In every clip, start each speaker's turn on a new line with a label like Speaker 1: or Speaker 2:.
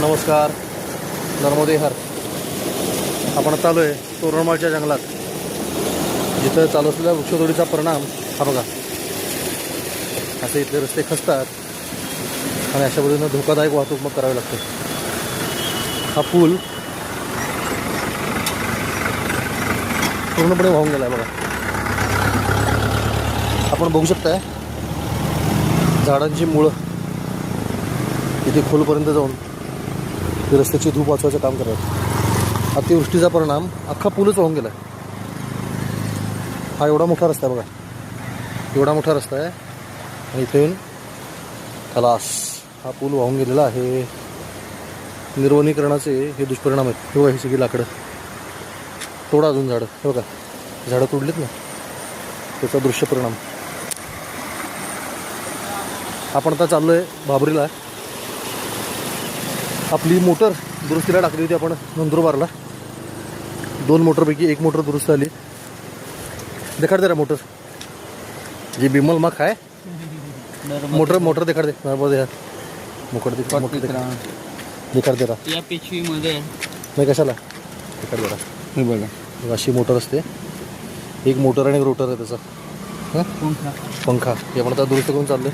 Speaker 1: नमस्कार. नर्मदे हर. आपण चालू आहे तोरणमाळच्या जंगलात. जिथं चालू असलेल्या वृक्षतोडीचा परिणाम हा बघा. असे इथले रस्ते खचतात आणि अशा पद्धतीनं धोकादायक वाहतूक मग करावी लागते. हा पूल पूर्णपणे वाहून गेला आहे बघा. आपण बघू शकताय झाडांची मुळं इथे खोलपर्यंत जाऊन ते रस्त्याची धूप वाचवायचं काम करतात. अतिवृष्टीचा परिणाम अख्खा पूलच वाहून गेला हा एवढा मोठा रस्ता आहे बघा. एवढा मोठा रस्ता आहे. आणि इथे खलास हा पूल वाहून गेलेला आहे. निर्वनीकरणाचे हे दुष्परिणाम आहेत. हे बघा ही सगळी लाकडं. तोडा अजून झाडं. हे बघा झाडं तोडलीत ना? त्याचा दृश्य परिणाम. आपण आता चाललो आहे बाबरीला. आपली मोटर दुरुस्तीला टाकली होती आपण नंदुरबारला. दोन मोटरपैकी एक मोटर दुरुस्त झाली. देखाड दे रा मोटर. जी बिमल मग आहे मोटर मोटर देखाड दे. मोटर दे मोटर देखाड दे रा.
Speaker 2: या पिशवीमध्ये.
Speaker 1: नाही कशाला? देखाड दे
Speaker 2: हे बघा.
Speaker 1: अशी मोटर असते. एक मोटर आणि एक रोटर आहे त्याचा.
Speaker 2: कोणता
Speaker 1: पंखा. हे आपण आता दुरुस्त करून चाललो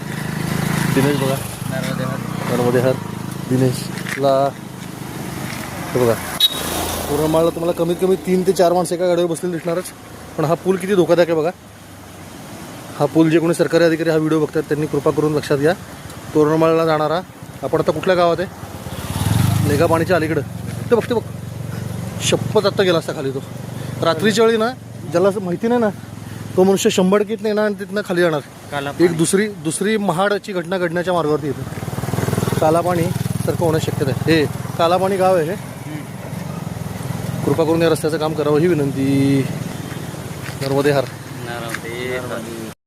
Speaker 1: दिनेश बघा. नर्मदे हर. दिनेशला हे बघा. पूर्णमाळला तुम्हाला कमीत कमी तीन ते चार माणसं एका गाडीवर बसलेली दिसणारच. पण हा पूल किती धोकादायक आहे बघा. हा पूल जे कोणी सरकारी अधिकारी हा व्हिडिओ बघतात त्यांनी कृपा करून लक्षात घ्या. तोरणमाळला जाणारा आपण आता कुठल्या गावात आहे? लेगा पाणीच्या अलीकडं. ते बघ ते बघ. शपथ आत्ता गेला असता खाली तो. रात्रीच्या वेळी ना ज्याला असं माहिती नाही ना तो मनुष्य शंभर कित नाही ना आणि तिथनं खाली जाणार.
Speaker 2: काला
Speaker 1: एक दुसरी दुसरी महाडची घटना घडण्याच्या मार्गावरती येते. कालापाणी सारखं होण्याची शक्यता आहे. हे कालापाणी गाव आहे हे. कृपा करून या रस्त्याचं काम करावं ही विनंती. नर्मदे हार.
Speaker 2: नर्मदे.